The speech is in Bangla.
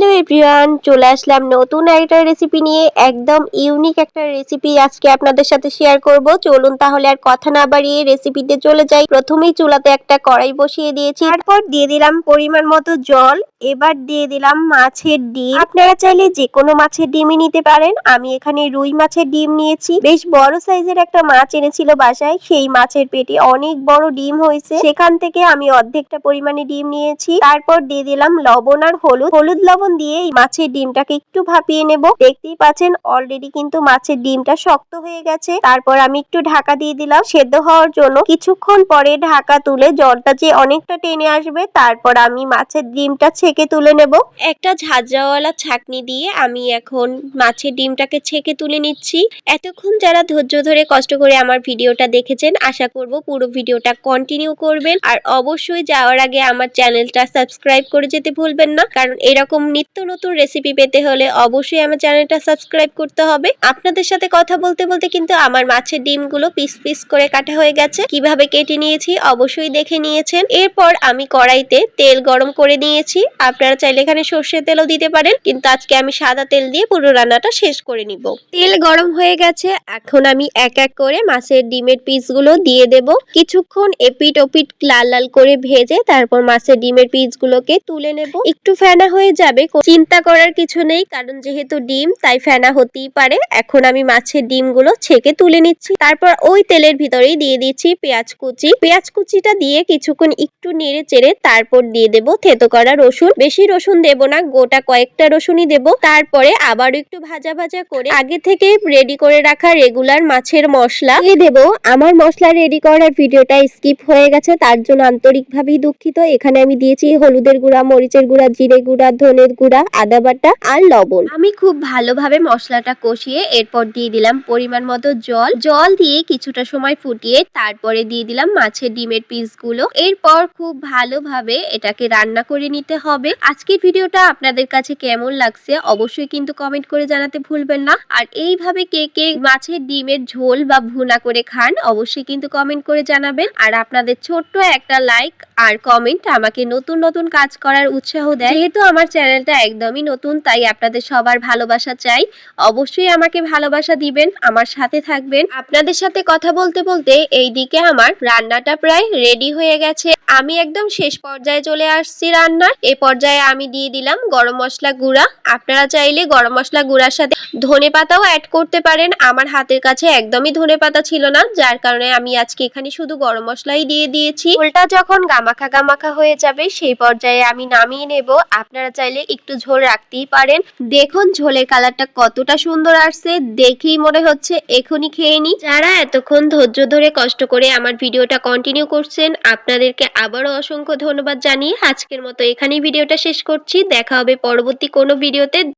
হ্যালো এভরিওয়ান, চলে আসলাম নতুন একটা রেসিপি নিয়ে। একদম ইউনিক একটা রেসিপি আজকে আপনাদের সাথে শেয়ার করব। চলুন তাহলে আর কথা না বাড়িয়ে রেসিপিতে চলে যাই। প্রথমেই চুলাতে একটা কড়াই বসিয়ে দিয়েছি। তারপর দিয়ে দিলাম পরিমাণ মতো জল। এবার দিয়ে দিলাম মাছের ডিম। আপনারা চাইলে যে কোনো মাছের ডিমই নিতে পারেন। আমি এখানে রুই মাছের ডিম নিয়েছি। বেশ বড় সাইজের একটা মাছ এনেছিল বাসায়। সেই মাছের পেটে অনেক বড় ডিম হয়েছে। সেখান থেকে আমি অর্ধেকটা পরিমাণে ডিম নিয়েছি। তারপর দিয়ে দিলাম লবণ আর হলুদ। হলুদ লবণ দিয়ে এই মাছের ডিমটাকে একটু ভাপিয়ে নেব। দেখতেই পাচ্ছেন অলরেডি কিন্তু মাছের ডিমটা শক্ত হয়ে গেছে। তারপর আমি একটু ঢাকা দিয়ে দিলাম। সেদ্ধ হওয়ার জন্য কিছুক্ষণ পরে ঢাকা তুলে জলটা যে অনেকটা টেনে আসবে, তারপর আমি মাছের ডিমটা ছেঁকে তুলে নেব। একটা ঝাঁঝরাওয়ালা ছাকনি দিয়ে আমি এখন মাছের ডিমটাকে ছেঁকে তুলে নিচ্ছি। এতক্ষণ যারা ধৈর্য ধরে কষ্ট করে আমার ভিডিওটা দেখেছেন, আশা করব পুরো ভিডিওটা কন্টিনিউ করবেন। আর অবশ্যই যাওয়ার আগে আমার চ্যানেলটা সাবস্ক্রাইব করে যেতে ভুলবেন না, কারণ এরকম নিত্য নতুন রেসিপি পেতে হলে অবশ্যই আমার চ্যানেলটা সাবস্ক্রাইব করতে হবে। আপনাদের সাথে কথা বলতে বলতে কিন্তু আমার মাছের ডিমগুলো পিস পিস করে কাটা হয়ে গেছে। কীভাবে কেটে নিয়েছি অবশ্যই দেখে নিয়েছেন। এরপর আমি কড়াইতে তেল গরম করে নিয়েছি। আপনারা চাইলে এখানে সর্ষের তেলও দিতে পারেন, কিন্তু আজকে আমি সাদা তেল দিয়ে পুরো রান্নাটা শেষ করে নিব। তেল গরম হয়ে গেছে। এখন আমি এক এক করে মাছের ডিমের পিসগুলো দিয়ে দেব। কিছুক্ষণ এপিট ওপিট লাল লাল করে ভেজে তারপর মাছের ডিমের পিসগুলোকে তুলে নেব। একটু ফেনা হয়ে যাবে চিন্তা করার কিছু নেই, কারণ যেহেতু ডিম, তাই ফেনা হতেই পারে। এখন আমি মাছের ডিমগুলো ছেঁকে তুলে নিচ্ছি। তারপর ওই তেলের ভিতরেই দিয়ে দিচ্ছি পেঁয়াজ কুচি। পেঁয়াজ কুচিটা দিয়ে কিছুক্ষণ একটু নেড়ে চেড়ে তারপর দিয়ে দেব থেতো করা রসুন। বেশি রসুন দেব না, গোটা কয়েকটা রসুনই দেব। তারপরে আবার একটু ভাজা ভাজা করে আগে থেকে রেডি করে রাখা রেগুলার মাছের মশলা দিয়ে দেব। আমার মশলা রেডি করার ভিডিওটা স্কিপ হয়ে গেছে, তার জন্য আন্তরিকভাবেই দুঃখিত। এখানে আমি দিয়েছি হলুদের গুঁড়া, মরিচের গুঁড়া, জিরে গুঁড়া, ধনের গুঁড়া আদা বাটা আর লবণ। আমি খুব ভালোভাবে মশলাটা কষিয়ে এরপর দিয়ে দিলাম পরিমাণ মতো জল। জল দিয়ে কিছুটা সময় ফুটিয়ে তারপরে দিয়ে দিলাম মাছের ডিমের পিসগুলো। এরপর খুব ভালোভাবে এটাকে রান্না করে নিতে হবে। আজকের ভিডিওটা আপনাদের কাছে কেমন লাগছে অবশ্যই কিন্তু কমেন্ট করে জানাতে ভুলবেন না। আর এইভাবে কে কে মাছের ডিমের ঝোল বা ভুনা করে খান অবশ্যই কিন্তু কমেন্ট করে জানাবেন। আর আপনাদের ছোট্ট একটা লাইক আর কমেন্ট আমাকে নতুন নতুন কাজ করার উৎসাহ দেয়। যেহেতু আমার চ্যানেলটা একদমই নতুন, তাই আপনাদের সবার ভালোবাসা চাই। অবশ্যই আমাকে ভালোবাসা দিবেন, আমার সাথে থাকবেন। আপনাদের সাথে কথা বলতে বলতে এইদিকে আমার রান্নাটা প্রায় রেডি হয়ে গেছে। আমি একদম শেষ পর্যায়ে চলে আসছি রান্নার। এ পর্যায়ে আমি দিয়ে দিলাম গরম মশলা গুঁড়া। আপনারা চাইলে গরম মশলা গুঁড়ার সাথে ধনে পাতাও অ্যাড করতে পারেন। আমার হাতের কাছে একদমই ধনে পাতা ছিল না, যার কারণে আমি আজকে এখানে শুধু গরম মশলাই দিয়ে দিয়েছি। ঝোলটা যখন গামাখা গামাখা হয়ে যাবে, সেই পর্যায়ে আমি নামিয়ে নেব। আপনারা চাইলে একটু ঝোল রাখতেই পারেন। দেখুন, ঝোলের কালারটা কতটা সুন্দর আসছে। দেখেই মনে হচ্ছে এখনই খেয়ে নি যারা এতক্ষণ ধৈর্য ধরে কষ্ট করে আমার ভিডিওটা কন্টিনিউ করছেন, আপনাদেরকে আবারও অসংখ্য ধন্যবাদ জানিয়ে আজকের মতো এখানেই ভিডিওটা শেষ করছি। দেখা হবে পরবর্তী কোনো ভিডিওতে।